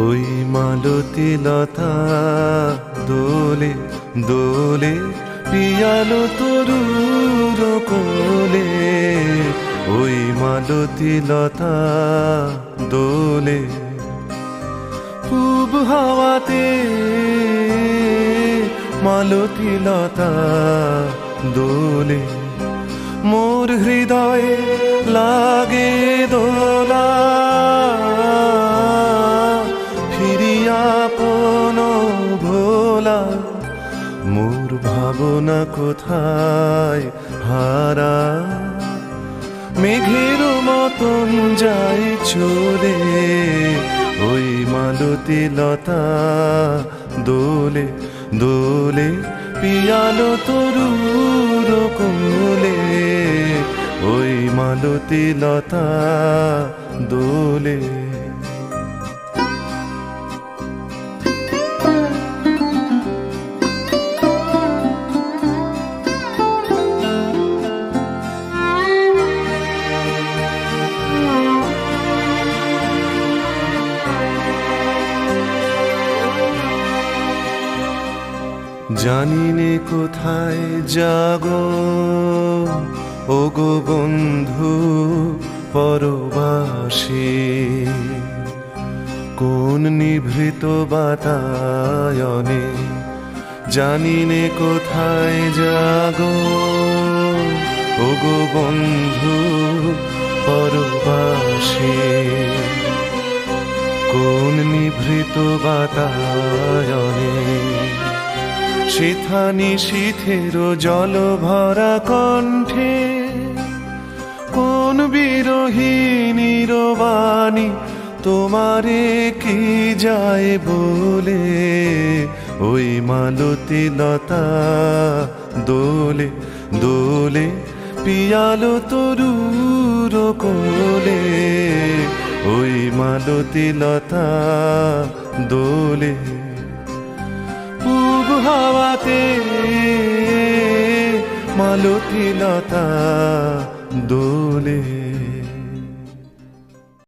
ওই মালতী লতা দোলে দোলে, পিয়ালো তরুর কোলে। ওই মালতী লতা দোলে, খুব হাওয়াতে মালতী লতা দোলে। মোর হৃদয়ে লাগে দোলা ভোলা মোর ভাবনা কোথায় হারা? মেঘের মতন যাই চলে ওই মালতী লতা দোলে দোলে, পিয়ালো তরুর কোলে, ওই মালতী লতা দোলে। জানি নে কোথায় যাগো। ও গো বন্ধু, পরবাসী, কোন নিভৃত বাতায়নে জানি নে কোথায় যাগো। ও গো বন্ধু, পরবাসী, কোন নিভৃত বাতায়নে শিথানি শিথের জল ভরা কণ্ঠে, কোন বিরোহিনীর বাণী তোমারে কি যায় বলে? ওই মালতী লতা দোলে দোলে, পিয়ালো তরুর কোলে, ওই মালতী লতা দোলে। হাওয়াতে মালতী লতা দোলে।